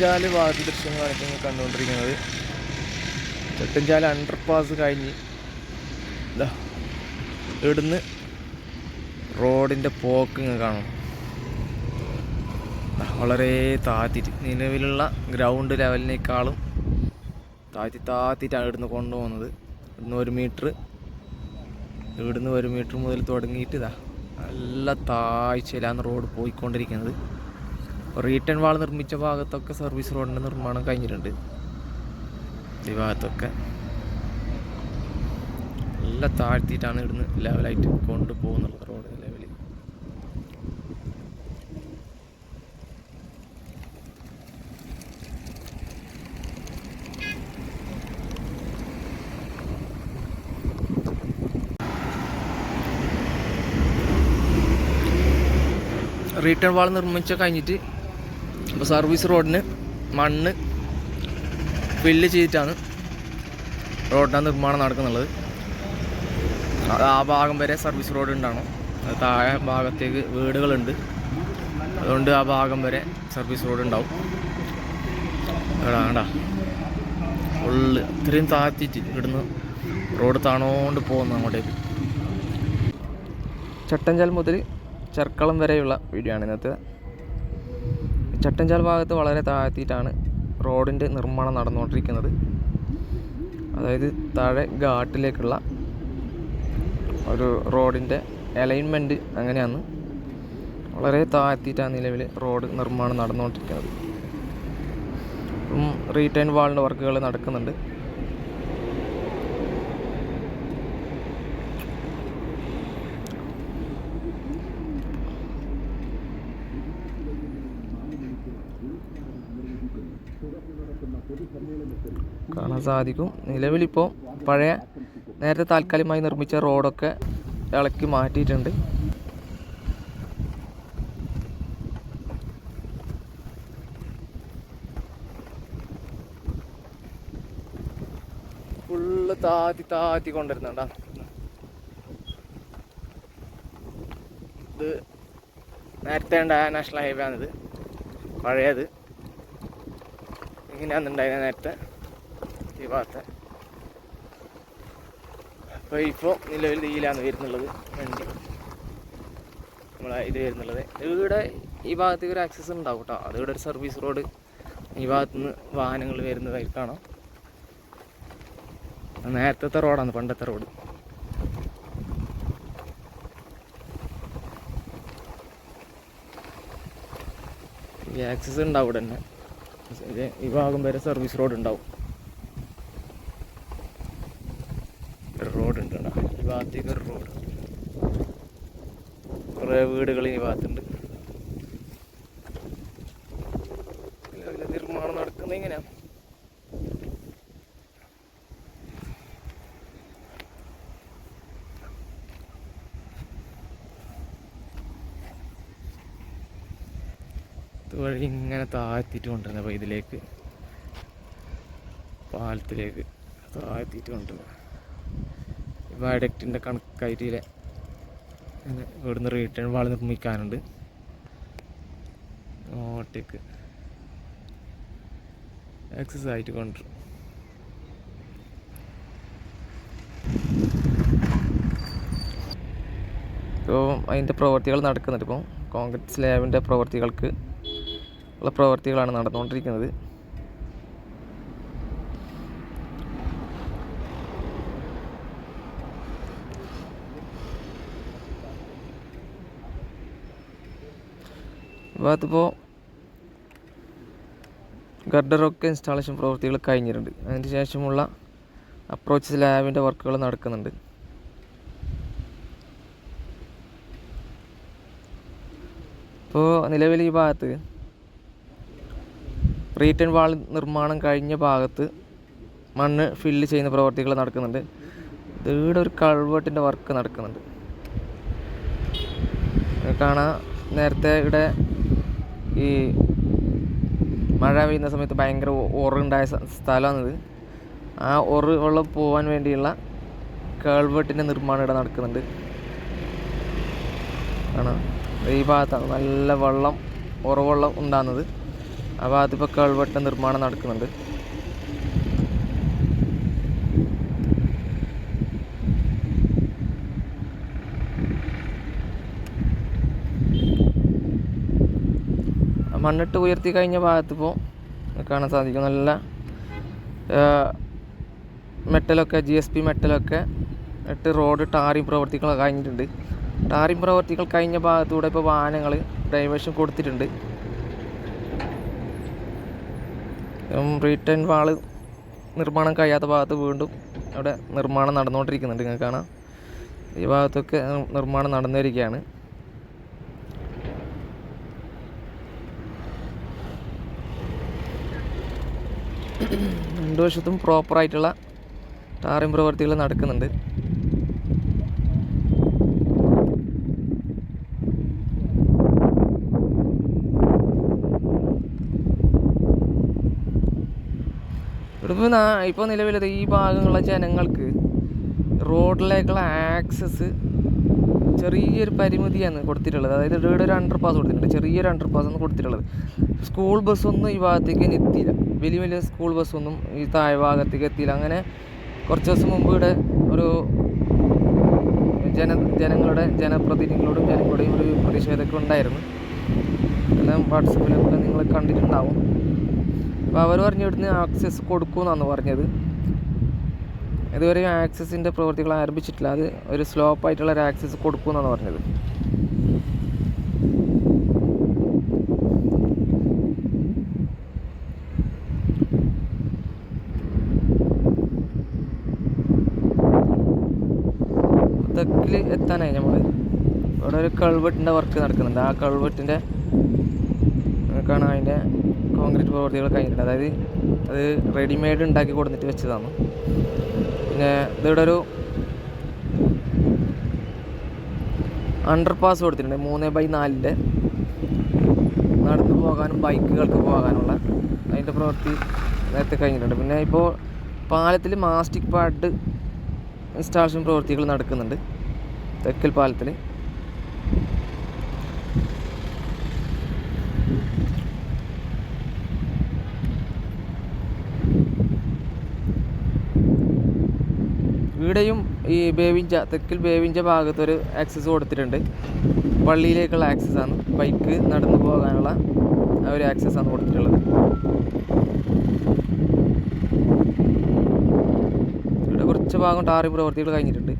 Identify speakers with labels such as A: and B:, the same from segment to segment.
A: ചെട്ടഞ്ചാൽ ഭാഗത്ത് ദൃശ്യങ്ങളാണ് ഇപ്പോൾ കണ്ടുകൊണ്ടിരിക്കുന്നത്. ചെട്ടഞ്ചാൽ അണ്ടർ പാസ് കഴിഞ്ഞ് ഇതാ ഇവിടുന്ന് റോഡിന്റെ പോക്ക് ഇങ്ങനെ കാണും. വളരെ താത്തിട്ട് നിലവിലുള്ള ഗ്രൗണ്ട് ലെവലിനേക്കാളും താത്തി താത്തിട്ടാണ് ഇവിടുന്ന് കൊണ്ടുപോകുന്നത്. ഇവിടുന്ന് ഒരു മീറ്റർ ഇവിടുന്ന് ഒരു മീറ്റർ മുതൽ തുടങ്ങിയിട്ട് ഇതാ നല്ല താഴ്ചയിലാണ് റോഡ് പോയിക്കൊണ്ടിരിക്കുന്നത്. റീട്ടേൺ വാൾ നിർമ്മിച്ച ഭാഗത്തൊക്കെ സർവീസ് റോഡിന്റെ നിർമ്മാണം കഴിഞ്ഞിട്ടുണ്ട്. ഈ ഭാഗത്തൊക്കെ നല്ല താഴ്ത്തിയിട്ടാണ് ഇവിടുന്ന് ലെവലായിട്ട് കൊണ്ടുപോകുന്നുള്ളത് റോഡ് ലെവലിൽ റീട്ടേൺ വാൾ നിർമ്മിച്ച കഴിഞ്ഞിട്ട് ഇപ്പോൾ സർവീസ് റോഡിന് മണ്ണ് ഫില്ല് ചെയ്തിട്ടാണ് റോഡിന്റെ നിർമ്മാണം നടക്കുന്നുള്ളത്. ആ ഭാഗം വരെ സർവീസ് റോഡ് ഉണ്ടാണ് താഴെ ഭാഗത്തേക്ക് വീടുകളുണ്ട്. അതുകൊണ്ട് ആ ഭാഗം വരെ സർവീസ് റോഡ് ഉണ്ടാവും. എടാ ഫുള്ള് ഇത്രയും താഴ്ത്തിയിട്ട് ഇവിടുന്ന് റോഡ് താണോണ്ട് പോകുന്നു അങ്ങോട്ടേക്ക്. ചട്ടഞ്ചാൽ മുതൽ ചെർക്കളം വരെയുള്ള വീഡിയോ ആണ് ഇന്നത്തെ. ചട്ടഞ്ചാൽ ഭാഗത്ത് വളരെ താഴ്ത്തിയിട്ടാണ് റോഡിന്റെ നിർമ്മാണം നടന്നുകൊണ്ടിരിക്കുന്നത്. അതായത് താഴെ ഘാട്ടിലേക്കുള്ള ഒരു റോഡിന്റെ അലൈൻമെന്റ് അങ്ങനെയാണ്. വളരെ താഴ്ത്തിയിട്ടാണ് നിലവിൽ റോഡ് നിർമ്മാണം നടന്നുകൊണ്ടിരിക്കുന്നത്. റീറ്റൈൻ വാളിന്റെ വർക്കുകൾ നടക്കുന്നുണ്ട് കാണാൻ സാധിക്കും. നിലവിലിപ്പോൾ പഴയ നേരത്തെ താൽക്കാലികമായി നിർമ്മിച്ച റോഡൊക്കെ ഇളക്കി മാറ്റിയിട്ടുണ്ട്. ഫുള്ള് താത്തി താത്തി കൊണ്ടുവരുന്നുണ്ടാ. ഇത് നേരത്തെ ഉണ്ടായ നാഷണൽ ഹൈവേ ആണിത് പഴയത്. ഇങ്ങനെയാണ് ഉണ്ടായത് നേരത്തെ. ഈ ഭാഗത്തെ അപ്പോൾ ഇപ്പോൾ നിലവിൽ ഇതിലാണ് വരുന്നുള്ളത് വണ്ടി. നമ്മളെ ഇത് വരുന്നുള്ളത്. ഇവിടെ ഈ ഭാഗത്തേക്ക് ഒരു ആക്സസ് ഉണ്ടാവും കേട്ടോ അത് ഇവിടെ ഒരു സർവീസ് റോഡ് ഈ ഭാഗത്തുനിന്ന് വാഹനങ്ങൾ വരുന്നതായി കാണാം. നേരത്തെ റോഡാണ് പണ്ടത്തെ റോഡ് ഈ ആക്സസ് ഉണ്ടാവും ഇവിടെ തന്നെ. ഈ ഭാഗം വരെ സർവീസ് റോഡ് ഉണ്ടാവും ഒരു റോഡ് ഉണ്ട് കേട്ടോ ഈ ഭാഗത്തേക്ക് ഒരു റോഡ് കുറേ വീടുകൾ ഈ ഭാഗത്തുണ്ട്. നിർമ്മാണം നടക്കുന്നത് ഇങ്ങനെയാ. വഴി ഇങ്ങനെ താഴ്ത്തിയിട്ട് കൊണ്ടുവരുന്നത് അപ്പോൾ ഇതിലേക്ക്. പാലത്തിലേക്ക് താഴ്ത്തിയിട്ട് കൊണ്ടുവരുന്നത് വയഡക്റ്റിന്റെ കണക്കായിട്ടില്ലേ ഇവിടുന്ന് റിട്ടേൺ വാൾ നിർമ്മിക്കാനുണ്ട്. അങ്ങോട്ടേക്ക് ആക്സസ് ആയിട്ട് കൊണ്ടുവരും. ഇപ്പോൾ അതിന്റെ പ്രവർത്തികൾ നടക്കുന്നുണ്ട് ഇപ്പോൾ കോൺക്രീറ്റ് സ്ലാബിന്റെ പ്രവർത്തികൾക്ക് ഉള്ള പ്രവർത്തികളാണ് നടന്നുകൊണ്ടിരിക്കുന്നത്. ഭാഗത്തിപ്പോൾ ഗർഡറൊക്കെ ഇൻസ്റ്റാളേഷൻ പ്രവൃത്തികൾ കഴിഞ്ഞിട്ടുണ്ട്. അതിന് ശേഷമുള്ള അപ്രോച്ച് സ്ലാബിന്റെ വർക്കുകൾ നടക്കുന്നുണ്ട്. ഇപ്പോൾ നിലവിൽ ഈ ഭാഗത്ത് റീറ്റേൺ വാൾ നിർമ്മാണം കഴിഞ്ഞ ഭാഗത്ത് മണ്ണ് ഫില്ല് ചെയ്യുന്ന പ്രവർത്തികൾ നടക്കുന്നുണ്ട്. ഇവിടെ ഒരു വർക്ക് നടക്കുന്നുണ്ട്. കാണാം. നേരത്തെ ഇവിടെ ഈ മഴ പെയ്യുന്ന സമയത്ത് ഭയങ്കര ഉറുണ്ടായ സ്ഥലമാണിത്. ആ ഒറു വെള്ളം പോകാൻ വേണ്ടിയുള്ള കേൾവെട്ടിന്റെ നിർമ്മാണം ഇവിടെ നടക്കുന്നുണ്ട്. ആണ് ഈ ഭാഗത്താണ് നല്ല വെള്ളം ഉറവെള്ളം ഉണ്ടാകുന്നത് ആ ഭാഗത്ത് ഇപ്പോൾ കേൾവെട്ട നിർമ്മാണം നടക്കുന്നുണ്ട്. മണ്ണിട്ട് ഉയർത്തി കഴിഞ്ഞ ഭാഗത്ത് ഇപ്പോൾ കാണാൻ സാധിക്കും. നല്ല മെറ്റലൊക്കെ ജി എസ് പി മെറ്റലൊക്കെ ഇട്ട് റോഡ് ടാറിംഗ് പ്രവർത്തികൾ കഴിഞ്ഞിട്ടുണ്ട്. ടാറിംഗ് പ്രവർത്തികൾ കഴിഞ്ഞ ഭാഗത്തൂടെ ഇപ്പോൾ വാഹനങ്ങൾ ഡൈവേഷൻ കൊടുത്തിട്ടുണ്ട്. റീറ്റേൺ വാൾ നിർമ്മാണം കഴിയാത്ത ഭാഗത്ത് വീണ്ടും അവിടെ നിർമ്മാണം നടന്നുകൊണ്ടിരിക്കുന്നുണ്ട്. നിങ്ങൾക്ക് കാണാം. ഈ ഭാഗത്തൊക്കെ നിർമ്മാണം നടന്നിരിക്കുകയാണ് രണ്ടു വശത്തും പ്രോപ്പറായിട്ടുള്ള ടാറിംഗ് പ്രവർത്തികൾ നടക്കുന്നുണ്ട്. ഇവിടെ ഇപ്പോൾ നിലവിലത് ഈ ഭാഗങ്ങളിലെ ജനങ്ങൾക്ക് റോഡിലേക്കുള്ള ആക്സസ് ചെറിയൊരു പരിമിതിയാണ് കൊടുത്തിട്ടുള്ളത്. അതായത് ഇവിടെ ഒരു അണ്ടർ പാസ് കൊടുത്തിട്ടുണ്ട്. ചെറിയൊരു അണ്ടർ പാസ് ആണ് കൊടുത്തിട്ടുള്ളത്. സ്കൂൾ ബസ്സൊന്നും ഈ ഭാഗത്തേക്ക് എത്തിയില്ല. വലിയ വലിയ സ്കൂൾ ബസ്സൊന്നും ഈ താഴെ ഭാഗത്തേക്ക് എത്തിയില്ല. അങ്ങനെ കുറച്ച് ദിവസം മുമ്പ് ഇവിടെ ഒരു ജന ജനങ്ങളുടെ ജനപ്രതിനിധികളോടും ജനങ്ങളുടെയും ഒരു പ്രതിഷേധമൊക്കെ ഉണ്ടായിരുന്നു. എല്ലാം വാട്സപ്പിലൊക്കെ നിങ്ങൾ കണ്ടിട്ടുണ്ടാവും. അപ്പോൾ അവർ പറഞ്ഞു ഇവിടുന്ന് ആക്സസ് കൊടുക്കുമെന്നാണ് പറഞ്ഞത്. ഇതുവരെ ആക്സസിന്റെ പ്രവൃത്തികൾ ആരംഭിച്ചിട്ടില്ല. അത് ഒരു സ്ലോപ്പ് ആയിട്ടുള്ള ഒരു ആക്സസ് കൊടുക്കുമെന്നാണ് പറഞ്ഞത്. തെക്കിൽ എത്താനായി നമ്മൾ ഇവിടെ ഒരു കൾവെട്ടിന്റെ വർക്ക് നടക്കുന്നുണ്ട്. ആ കൾവെട്ടിന്റെ കാണാൻ അതിന്റെ കോൺക്രീറ്റ് പ്രവൃത്തികൾ കഴിഞ്ഞിട്ടുണ്ട്. അതായത് അത് റെഡിമെയ്ഡ് ഉണ്ടാക്കി കൊടുത്തിട്ട് വെച്ചതാണ്. പിന്നെ ഇതിവിടെ ഒരു അണ്ടർ പാസ് കൊടുത്തിട്ടുണ്ട്. മൂന്ന് ബൈ നാലിന്റെ. നടന്നു പോകാനും ബൈക്കുകൾക്ക് പോകാനുള്ള അതിന്റെ പ്രവൃത്തി നേരത്തെ കഴിഞ്ഞിട്ടുണ്ട്. പിന്നെ ഇപ്പോൾ പാലത്തിൽ മാസ്റ്റിക് പാഡ് ഇൻസ്റ്റാളേഷൻ പ്രവൃത്തികൾ നടക്കുന്നുണ്ട്. തെക്കൽ പാലത്തിൽ ഇവിടെയും ഈ ബേവിഞ്ച തെക്കിൽ ബേവിഞ്ച ഭാഗത്തൊരു ആക്സസ് കൊടുത്തിട്ടുണ്ട്. പള്ളിയിലേക്കുള്ള ആക്സസ് ആണ്. ബൈക്ക് നടന്നു പോകാനുള്ള ആ ഒരു ആക്സസ് ആണ് കൊടുത്തിട്ടുള്ളത്. ഇവിടെ കുറച്ച് ഭാഗം ടാറി പ്രവർത്തികൾ കഴിഞ്ഞിട്ടുണ്ട്.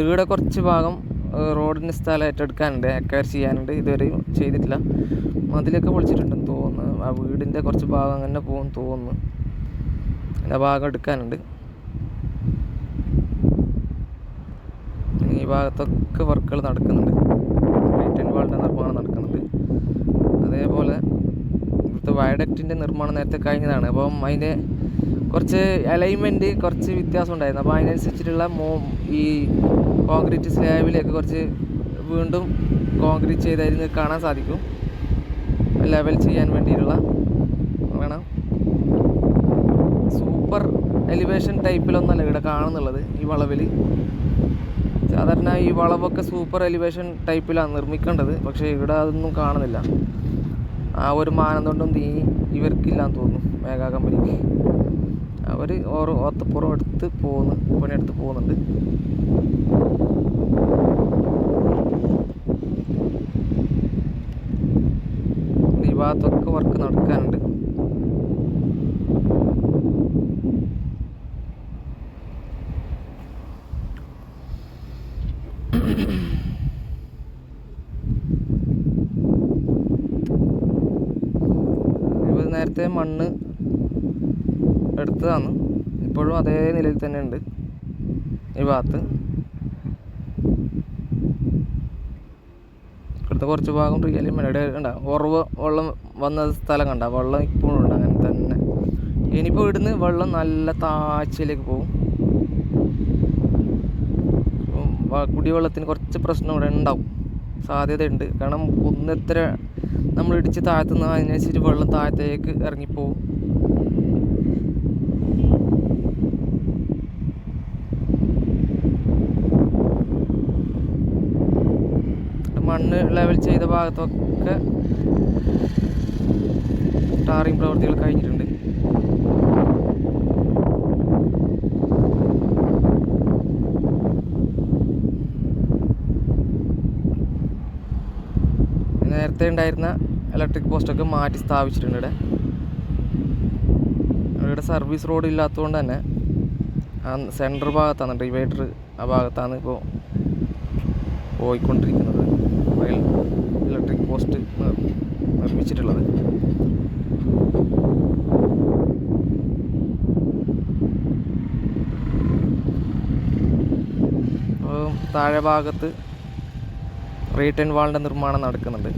A: ഇവിടെ കുറച്ച് ഭാഗം റോഡിന്റെ സ്ഥലം ഏറ്റെടുക്കാനുണ്ട്. അക്വയർ ചെയ്യാനുണ്ട്. ഇതുവരെയും ചെയ്തിട്ടില്ല. മതിലൊക്കെ പൊളിച്ചിട്ടുണ്ടെന്ന് തോന്നുന്നു. ആ വീടിന്റെ കുറച്ച് ഭാഗം അങ്ങനെ പോകും തോന്നുന്നു. ആ ഭാഗം എടുക്കാനുണ്ട്. ഈ ഭാഗത്തൊക്കെ വർക്കുകൾ നടക്കുന്നുണ്ട്. റൈറ്റ് വാളിന്റെ നിർമ്മാണം നടക്കുന്നുണ്ട്. അതേപോലെ ഇവിടുത്തെ വയഡക്റ്റിന്റെ നിർമ്മാണം നേരത്തെ കഴിഞ്ഞതാണ്. അപ്പം അതിന്റെ കുറച്ച് അലൈൻമെന്റ് കുറച്ച് വ്യത്യാസം ഉണ്ടായിരുന്നു അപ്പോൾ അതിനനുസരിച്ചിട്ടുള്ള മോ ഈ കോൺക്രീറ്റ് സ്ലാബിലേക്ക് കുറച്ച് വീണ്ടും കോൺക്രീറ്റ് ചെയ്തായിരുന്നു കാണാൻ സാധിക്കും. ലെവൽ ചെയ്യാൻ വേണ്ടിയിട്ടുള്ള വേണം. സൂപ്പർ എലിവേഷൻ ടൈപ്പിലൊന്നല്ല ഇവിടെ കാണുന്നുള്ളത് ഈ വളവിൽ സാധാരണ ഈ വളവൊക്കെ സൂപ്പർ എലിവേഷൻ ടൈപ്പിലാണ് നിർമ്മിക്കേണ്ടത് പക്ഷേ ഇവിടെ അതൊന്നും കാണുന്നില്ല. ആ ഒരു മാനദണ്ഡം തീ ഇവർക്കില്ലാന്ന് തോന്നുന്നു മേഘാ കമ്പനിക്ക്. അവർ ഓരോ ഓത്തപ്പുറം എടുത്ത് പോകുന്നു പണിയെടുത്ത് പോകുന്നുണ്ട്. ഈ ഭാഗത്തൊക്കെ വർക്ക് നടക്കാനുണ്ട്. നേരത്തെ മണ്ണ് എടുത്തതാണ്. ഇപ്പോഴും അതേ നിലയിൽ തന്നെ ഉണ്ട്. ഈ ഭാഗത്ത്. ഇവിടുത്തെ കുറച്ച് ഭാഗം റിയലി മലയുടെ കണ്ട ഉറവ് വെള്ളം വന്ന സ്ഥലം കണ്ട വെള്ളം ഇപ്പോഴും ഉണ്ട് അങ്ങനെ തന്നെ. ഇനിയിപ്പോൾ ഇവിടുന്ന് വെള്ളം നല്ല താഴ്ചയിലേക്ക് പോകും. കുടിവെള്ളത്തിന് കുറച്ച് പ്രശ്നം ഇവിടെ ഉണ്ടാവും. സാധ്യതയുണ്ട്. കാരണം കുന്നെത്ര നമ്മൾ ഇടിച്ച് താഴ്ത്തുന്ന അതിനനുസരിച്ച് വെള്ളം താഴത്തേക്ക് ഇറങ്ങിപ്പോവും. മണ്ണ് ലെവൽ ചെയ്ത ഭാഗത്തൊക്കെ ടാറിങ് പ്രവൃത്തികൾ കഴിഞ്ഞിട്ടുണ്ട്. നേരത്തെ ഉണ്ടായിരുന്ന ഇലക്ട്രിക് പോസ്റ്റൊക്കെ മാറ്റി സ്ഥാപിച്ചിട്ടുണ്ട് ഇവിടെ. ഇവിടെ സർവീസ് റോഡ് ഇല്ലാത്തതുകൊണ്ട് തന്നെ ആ സെന്റർ ഭാഗത്താണ് ഡിവൈഡർ ആ ഭാഗത്താണ് ഇപ്പോൾ പോയിക്കൊണ്ടിരിക്കുന്നത്. റെയിൽ ഇലക്ട്രിക് പോസ്റ്റ് നിർ- നിർമ്മിച്ചിട്ടുള്ളത്. താഴെ ഭാഗത്ത് റീട്ടേൺ വാളിന്റെ നിർമ്മാണം നടക്കുന്നുണ്ട്.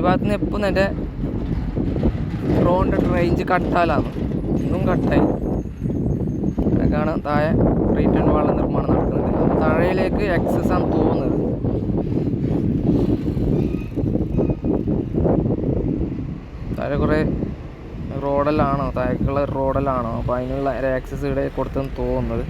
A: ഈ ഭാഗത്ത് നിന്ന് എപ്പോഴും എന്റെ ഡ്രോണിന്റെ റേഞ്ച് കട്ടാലാണ് ഇന്നും കട്ടായി. അതൊക്കെയാണ് താഴെ റീറ്റേൺ വാള നിർമ്മാണം നടക്കുന്നത് അപ്പോൾ താഴേലേക്ക് എക്സസ് ആണ് തോന്നുന്നത്. താഴെ കുറേ റോഡല്ലാണോ താഴേക്കുള്ള റോഡല്ലാണോ അപ്പോൾ അതിനുള്ള ആക്സസ് ഇവിടെ കൊടുത്തെന്ന് തോന്നുന്നത്.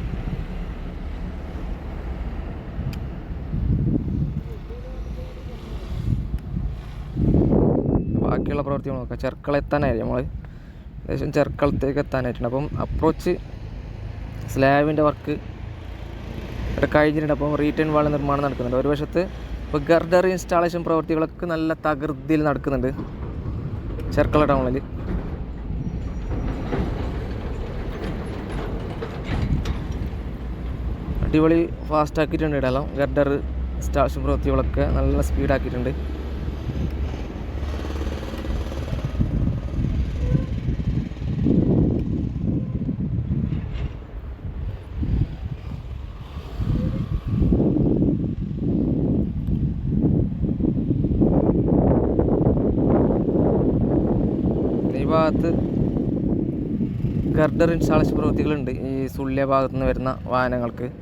A: ബാക്കിയുള്ള പ്രവൃത്തികൾ നോക്കുക എത്താനായിരിക്കും നമ്മൾ ഏകദേശം ചെർക്കളത്തേക്ക് എത്താനായിട്ടുണ്ട്. അപ്പം അപ്രോച്ച് സ്ലാബിന്റെ വർക്ക് ഇവിടെ കഴിഞ്ഞിട്ടുണ്ട്. അപ്പം റീറ്റേൺ വാൾ നിർമ്മാണം നടക്കുന്നുണ്ട്. ഒരു വശത്ത് ഇപ്പോൾ ഗർഡർ ഇൻസ്റ്റാളേഷൻ പ്രവൃത്തികളൊക്കെ നല്ല തകൃതിയിൽ നടക്കുന്നുണ്ട്. ചെർക്കള ടൗണിൽ അടിപൊളി ഫാസ്റ്റ് ആക്കിയിട്ടുണ്ട് ഇടയെല്ലാം ഗർഡർ ഇൻസ്റ്റാളേഷൻ പ്രവൃത്തികളൊക്കെ നല്ല സ്പീഡാക്കിയിട്ടുണ്ട് ഈ ഭാഗത്ത് ഗർഡർ ഇൻസ്റ്റാളേഷൻ പ്രവൃത്തികളുണ്ട്. ഈ സുള്ളിയ ഭാഗത്തു നിന്ന് വരുന്ന വാഹനങ്ങൾക്ക്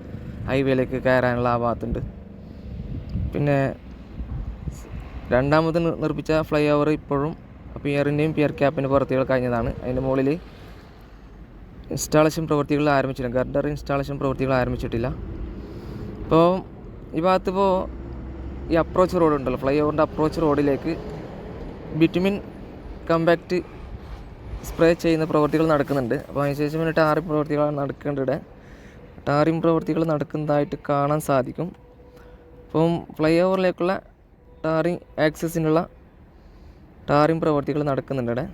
A: ഹൈവേയിലേക്ക് കയറാനുള്ള ആ ഭാഗത്തുണ്ട്. പിന്നെ രണ്ടാമത് നിർ- നിർമ്മിച്ച ഫ്ലൈ ഓവർ ഇപ്പോഴും പിയറിന്റെയും പിയർ ക്യാപ്പിന്റെ പ്രവൃത്തികൾ കഴിഞ്ഞതാണ്. അതിന്റെ മുകളിൽ ഇൻസ്റ്റാളേഷൻ പ്രവൃത്തികൾ ആരംഭിച്ചില്ല ഗർഡർ ഇൻസ്റ്റാളേഷൻ പ്രവൃത്തികൾ ആരംഭിച്ചിട്ടില്ല. ഇപ്പോൾ ഈ ഭാഗത്ത് ഇപ്പോൾ ഈ അപ്രോച്ച് റോഡ് ഉണ്ടല്ലോ. ഫ്ലൈ ഓവറിന്റെ അപ്രോച്ച് റോഡിലേക്ക് ബിറ്റുമിൻ കമ്പാക്റ്റ് സ്പ്രേ ചെയ്യുന്ന പ്രവൃത്തികൾ നടക്കുന്നുണ്ട്. അപ്പോൾ അതിനുശേഷം പിന്നെ ടാറിംഗ് പ്രവൃത്തികളാണ് നടക്കേണ്ടത്. ടാറിംഗ് പ്രവൃത്തികൾ നടക്കുന്നതായിട്ട് കാണാൻ സാധിക്കും. അപ്പം ഫ്ലൈ ഓവറിലേക്കുള്ള ടാറിംഗ് ആക്സസിനുള്ള ടാറിംഗ് പ്രവൃത്തികൾ നടക്കുന്നുണ്ട് ഇവിടെ.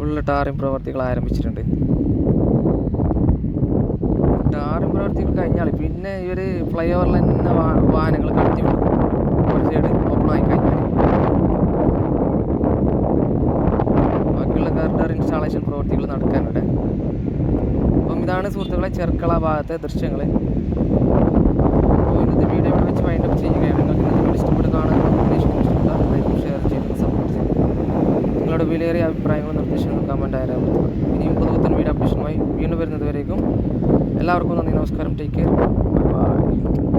A: ഫുള്ള് ടാറിംഗ് പ്രവർത്തികൾ ആരംഭിച്ചിട്ടുണ്ട്. ടാറിംഗ് പ്രവർത്തികൾ കഴിഞ്ഞാൽ പിന്നെ ഒരു ഫ്ലൈ ഓവറിൽ തന്നെ വാഹനങ്ങൾ കടത്തി വിടും. ഒരു സൈഡ് ഓപ്പൺ ആയി കഴിഞ്ഞാൽ ബാക്കിയുള്ള ഗർഡർ ഇൻസ്റ്റാളേഷൻ പ്രവർത്തികൾ നടക്കാനുണ്ട്. അപ്പം ഇതാണ് സുഹൃത്തുക്കളെ ചെർക്കള ഭാഗത്തെ ദൃശ്യങ്ങൾ ഇന്നത്തെ വീഡിയോ ഇവിടെ വെച്ച് വൈൻഡപ്പ് ചെയ്യുകയാണ്. നിങ്ങൾക്ക് ഇന്നത്തെ വീഡിയോ വിലയേറിയ അഭിപ്രായങ്ങളും നിർദ്ദേശങ്ങളും കമന്റ് ആയാലും ഇനിയും പുതു വീഡിയോ അപ്ഡേഷനുമായി വീണ്ടും വരുന്നത് വരേക്കും എല്ലാവർക്കും നന്ദി നമസ്കാരം ടേക്ക് കെയർ ബൈ ബൈ